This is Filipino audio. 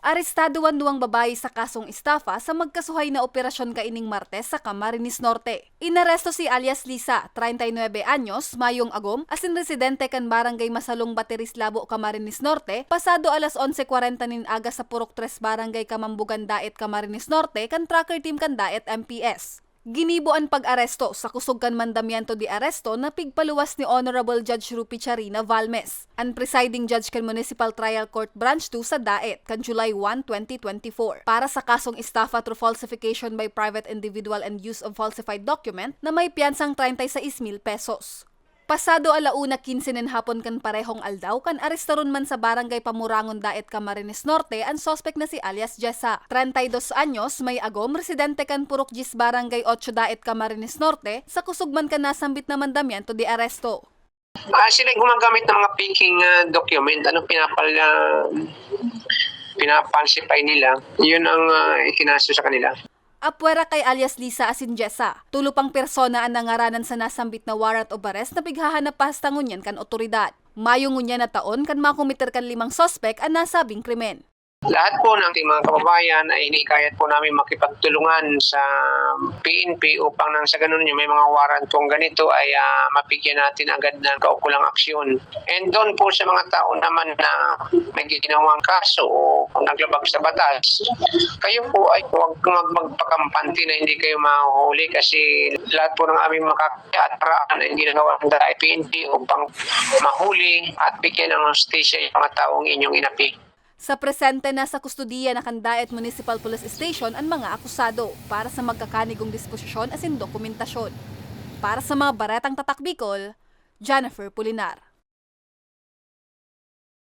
Arestado ang duwang babae sa kasong estafa sa magkasuhay na operasyon kaining Martes sa Camarines Norte. Inaresto si alias Lisa, 39 anyos, mayong agom, asin residente kan barangay Masalong Bateris Labo, Camarines Norte, pasado alas 11.40 nin aga sa Purok 3 Barangay Kamambugan Daet, Camarines Norte, kan tracker team kan Daet MPS. Ginibo ang pag-aresto sa kusog mandamiento di aresto na pigpaluwas ni Honorable Judge Rupi Charina Valmes, ang presiding judge kan Municipal Trial Court Branch 2 sa Daet kan July 1, 2024 para sa kasong estafa through falsification by private individual and use of falsified document na may piyansang 36 mil pesos. Pasado alauna 15 nin hapon kan parehong aldaw kan arestaron man sa barangay Pamurangon Daet Camarines Norte ang sospek na si alias Jessa. 32 anyos, may agom, residente kan Purok Gis Barangay 8 Daet Camarines Norte, sa kusugman kan nasambit na mandamiento di aresto. Ah, sila gumagamit ng mga faking ah, document. Ano pinapal uh, pinapalsify nila. Yun ang uh, ikinaso sa kanila. Apwera kay alias Lisa asin Jessa, tulo pang persona ang nangaranan sa nasambit na warrant of arrest na pighahanap pastangon yan kan otoridad. Mayong ngunya na taon kan makumiter kan limang sospek ang nasabing krimen. Lahat po ng ating mga kababayan ay hinikayat po namin makipagtulungan sa PNP upang nang sa ganun yung may mga warrant kung ganito ay ah, mapigyan natin agad ng kaukulang aksyon. And doon po sa mga tao naman na may ginawang kaso o naglabag sa batas, kayo po ay huwag mag magpakampante na hindi kayo mahuhuli kasi lahat po ng aming makakaya at paraan ay ginagawa ng dahil PNP upang mahuli at bigyan ng hostisya yung mga taong inyong inapi. Sa presente na sa kustudiya na Kandaet Municipal Police Station ang mga akusado para sa magkakanigong disposisyon asin dokumentasyon. Para sa mga baretang tatak Bicol, Jennifer Pulinar.